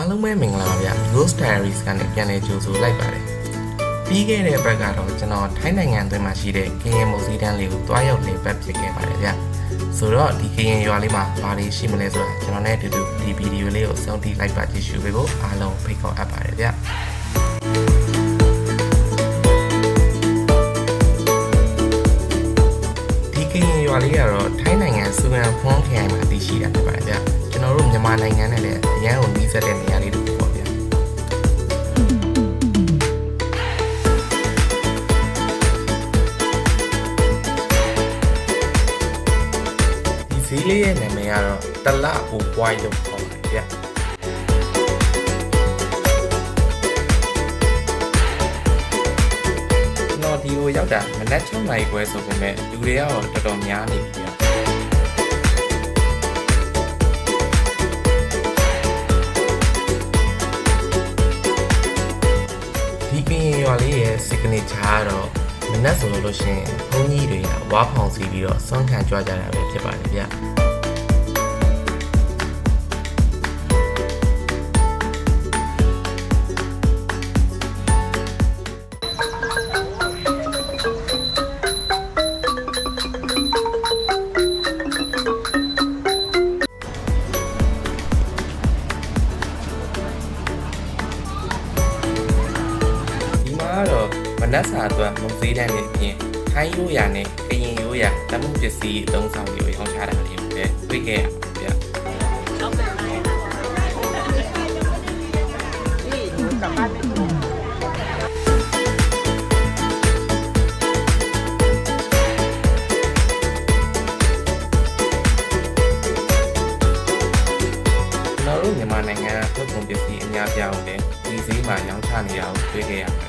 အားလုံးပဲမင်္ဂလာပါဗျ Ghost Diaries ကနေပြန်လည်ကြိုဆိုလိုက်ပါတယ်ပြီးခဲ့တဲ့ဘက်ကတော့ကျွန်တော်ထိုင်းနိုင်ငံအတွင်းမှာရှိတဲ့ကရင်မုတ်စီတန်းလေးကိုတွားရောက်နေပတ်ဖြစ်ခဲ့ပါတယ်ဗျဆိုတော့ဒီကရင်ရွာလေးမှာဘာတွေရှိမလဲဆိုတာကျွန်တော်နဲ့အတူတူဒီဗီဒီယိုလေးကိုစောင့်ကြည့်လိုက်ပါကြည့်ရှုပေးဖို့အားလုံးဖိတ်ခေါ်အပ်ပါတယ်ဗျဒီကရင်ရွာလေးကတော့ထိုင်းနိုင်ငံစူဂန်ဖွန်ခရိုင်မှာတည်ရှိတာဖြစ်ပါတယ်ဗျကျွန်တော်တို့မြန်မာနိုင်ငံနဲ့လည်း အရန်ကိုနီးစပ်တဲ့နေရာလေးတစ်ခုပေါ့ဗျဒီဈေးလေးရဲ့နာမည်ကတော့တလအိုပွိုင်းလို့ခေါ်ပါတယ်ဗျကျွန်တော်ဒီကိုရောက်တာမနက်6နာရီခွဲဆိုပေမဲ့လူတွေကတော့တော်တော်များနေပြီဗျ လေးရဲ့ signature ကတော့မနက်ဆိုလို့ရှိရင်ဘုန်းကြီးတွေကဝါဖောင်စီပြီးတော့ဆွမ်းခံကြွကြတာပဲဖြစ်ပါတယ်ဗျ ကတော့မနက်စာအတွက်မုတ်သေးတန်းနေအပြင်ထိုင်းရိုးရာနဲ့ကရင်ရိုးရာတမှုပစ္စည်းအသုံးဆောင်တွေကိုရောင်းချတာတွေလည်းတွေ့ခဲ့ရပါဗျ ကျွန်တော်တို့မြန်မာနိုင်ငံကထုတ်ကုန်ပစ္စည်းအများပြားကိုလည်းဒီဈေးမှာရောင်းချနေတာကိုတွေ့ခဲ့ရပါတယ်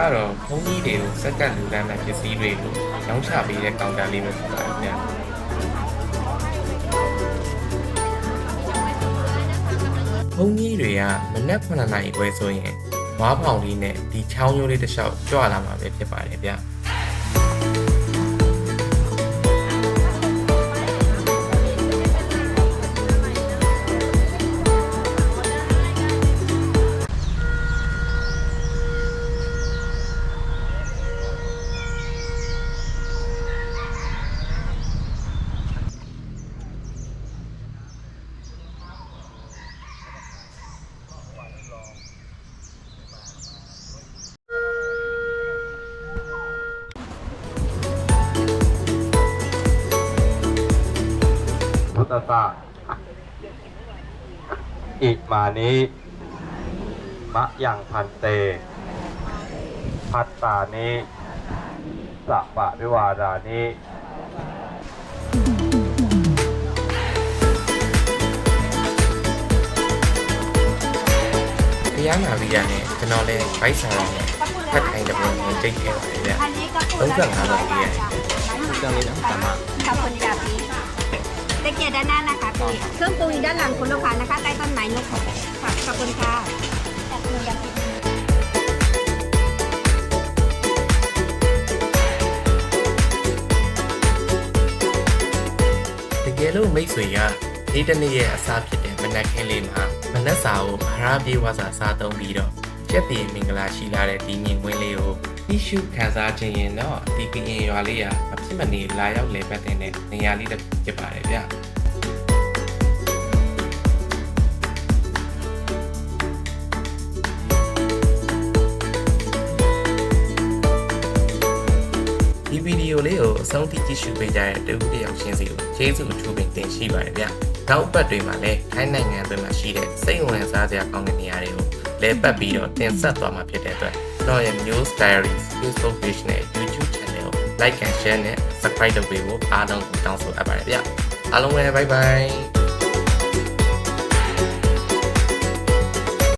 ကတော့ဘုန်းကြီးတွေကိုစက္ကန့်လူတန်းတဲ့ပစ္စည်းတွေကိုရောင်းချပေးတဲ့ကောင်တာလေးပဲဖြစ်ပါတယ်ဗျာဘုန်းကြီးတွေကမနက်9နာရီခွဲဆိုရင်ဝါးဖောင်လေးနဲ့ဒီချောင်းရိုးလေးတစ်လျှောက်ကြွလာမှာပဲဖြစ်ပါတယ်ဗျာ ตัสสะอิมานิมะยังพันเต พัตตานิสัปะวิวารานิพยามหาวิญญาณเนี่ยจะนอนเลยไปสารเนี่ยถ้าใครดำเป็นคนจริงแค่ไหนเนี่ยต้องสั่งหาวิญญาณเรื่องนี้ต้องตามมา เกียบด้านหน้านะคะพี่เครื่องปรุงอยู่ด้านหลังคุณลูกค้านะคะ ใต้ต้นไม้นกค่ะขอบคุณค่ะจับมือกัน တကယ်လို့မိတ်ဆွေကဒီတနေ့ရဲ့အစားဖြစ်တဲ့မနက်ခင်းလေးမှာမနက်စာကိုအရာပြေဝါစာစားသုံးပြီးတော့ကျက်တည်မင်္ဂလာရှိလာတဲ့ဒီမြင်ကွင်းလေးကို တိရှုခံစားခြင်းရင်တော့ဒီကရင်ရွာလေးဟာအဖြစ်မနေလာရောက်လေပတ်တဲ့နေရာလေးတစ်ခုဖြစ်ပါတယ်ဗျာဒီဗီဒီယိုလေးကိုအဆုံးထိကြည့်ရှုပေးကြတဲ့တူတယောက်ချင်းစီကိုကျေးဇူးအထူးပင်တင်ရှိပါတယ်ဗျ။နောက်ပတ်တွေမှာလည်းထိုင်းနိုင်ငံအတွင်းမှာရှိတဲ့စိတ်ဝင်စားစရာကောင်းတဲ့နေရာတွေကိုလဲပတ်ပြီးတော့တင်ဆက်သွားမှာဖြစ်တဲ့အတွက် ကျွန်တော်ရဲ့ News Diaries Facebook Page နဲ့ YouTube Channel like and share နဲ့ subscribe လုပ်ပေးဖို့အားလုံးကိုတောင်းဆိုအပ်ပါတယ်ဗျအားလုံးပဲ bye bye